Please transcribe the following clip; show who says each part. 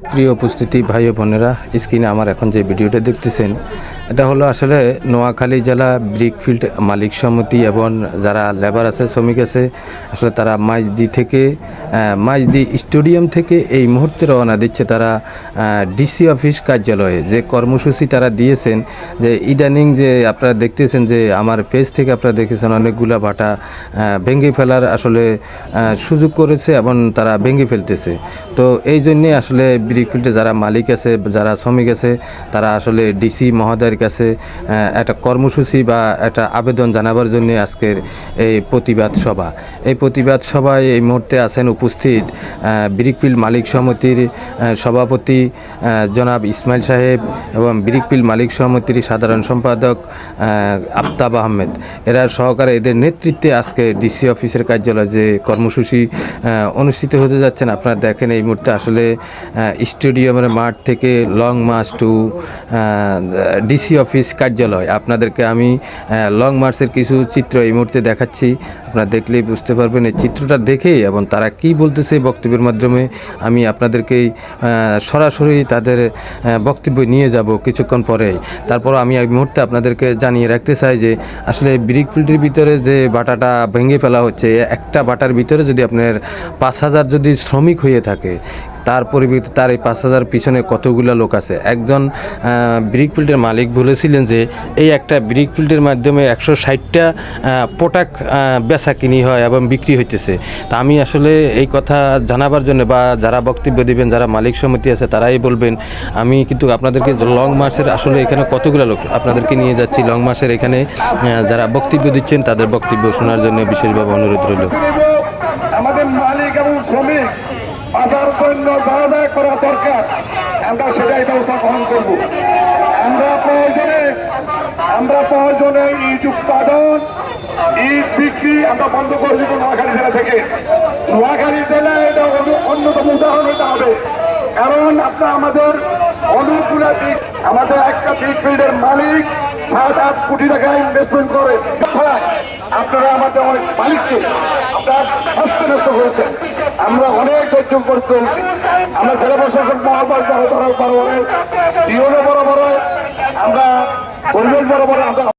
Speaker 1: প্রিয় উপস্থিতি ভাই বোনেরা, স্ক্রিনে আমার এখন যে ভিডিওটা দেখতেছেন, এটা হলো আসলে নোয়াখালী জেলা ব্রিকফিল্ড মালিক সমিতি এবং যারা লেবার আছে, শ্রমিক আছে, আসলে তারা মাইজদি থেকে মাইজদি স্টেডিয়াম থেকে এই মুহূর্তে রওনা দিচ্ছে তারা ডিসি অফিস কার্যালয়ে। যে কর্মসূচি তারা দিয়েছেন, যে ইদানিং যে আপনারা দেখতেছেন যে আমার পেজ থেকে আপনারা দেখেছেন অনেকগুলা ভাটা ভেঙে ফেলার আসলে সুযোগ করেছে এবং তারা ভেঙে ফেলতেছে। তো এই জন্যে আসলে ব্রিকফিল্ডে যারা মালিক আছে, যারা শ্রমিক আছে, তারা আসলে ডিসি মহোদয়ের কাছে একটা কর্মসূচি বা একটা আবেদন জানাবার জন্য আজকের এই প্রতিবাদ সভা। এই প্রতিবাদ সভায় এই মুহূর্তে আছেন উপস্থিত ব্রিকফিল্ড মালিক সমিতির সভাপতি জনাব ইসমাইল সাহেব এবং ব্রিকফিল্ড মালিক সমিতির সাধারণ সম্পাদক আফতাব আহমেদ। এরা সহকারে এদের নেতৃত্বে আজকে ডিসি অফিসের কার্যালয়ে যে কর্মসূচি অনুষ্ঠিত হতে যাচ্ছেন, আপনারা দেখেন এই মুহূর্তে আসলে স্টেডিয়ামের মাঠ থেকে long march to DC office কার্যালয়। আপনাদেরকে আমি লং মার্চের কিছু চিত্র এই মুহূর্তে দেখাচ্ছি। আপনারা দেখলেই বুঝতে পারবেন এই চিত্রটা দেখে এবং তারা কি বলতেছে বক্তব্যের মাধ্যমে আমি আপনাদেরকেই আহ, সরাসরি তাদের বক্তব্য নিয়ে যাব কিছুক্ষণ পরে। তারপর আমি এই মুহূর্তে আপনাদেরকে জানিয়ে রাখতে চাই যে আসলে ব্রিক ফিল্ডের ভিতরে যে বাটাটা ভেঙে ফেলা হচ্ছে একটা বাটার ভিতরে যদি আপনার পাঁচ হাজার যদি শ্রমিক হয়ে থাকে তার পরিবর্তে তার এই পাঁচ হাজার পিছনে কতগুলো লোক আছে? একজন ব্রিক ফিল্ডের মালিক বলেছিলেন যে, এই একটা ব্রিক ফিল্ডের মাধ্যমে একশো ষাটটা প্রোডাক্ট বেচা কিনি হয় এবং বিক্রি হইতেছে। তা আমি আসলে এই কথা জানাবার জন্য বা যারা বক্তব্য দিবেন, যারা মালিক সমিতি আছে, তারাই বলবেন, আমি কিন্তু আপনাদেরকে লং মার্চের আসলে এখানে কতগুলো লোক আপনাদেরকে নিয়ে যাচ্ছি। লং মার্চের এখানে যারা বক্তব্য দিচ্ছেন, তাদের বক্তব্য শোনার জন্য বিশেষভাবে অনুরোধ রইল।
Speaker 2: আমাদের মালিক এবং শ্রমিক বাজার জন্য যা যা করা দরকার, আমরা সেটাই ব্যবস্থা গ্রহণ করব। আমরা প্রয়োজনে আমরা প্রয়োজনে ইট উৎপাদন, ইট বিক্রি আমরা বন্ধ করে দিব নোয়াখালী জেলা থেকে। নোয়াখালী জেলা এটা অন্য- অন্যতম উদাহরণ হতে হবে। কারণ আপনার আমাদের অনুকূলা দিক আমাদের একটা বিগ ফিল্ডের মালিক সাত আট কোটি টাকা ইনভেস্টমেন্ট করে। আপনারা আমাদের অনেক মালিককে আপনার নষ্ট করেছেন। আমরা অনেক ধৈর্য করতে আমরা জেলা প্রশাসক মহাপাল বড় বড় বড় বড় আমরা পরিবেশ বড় বড় আমরা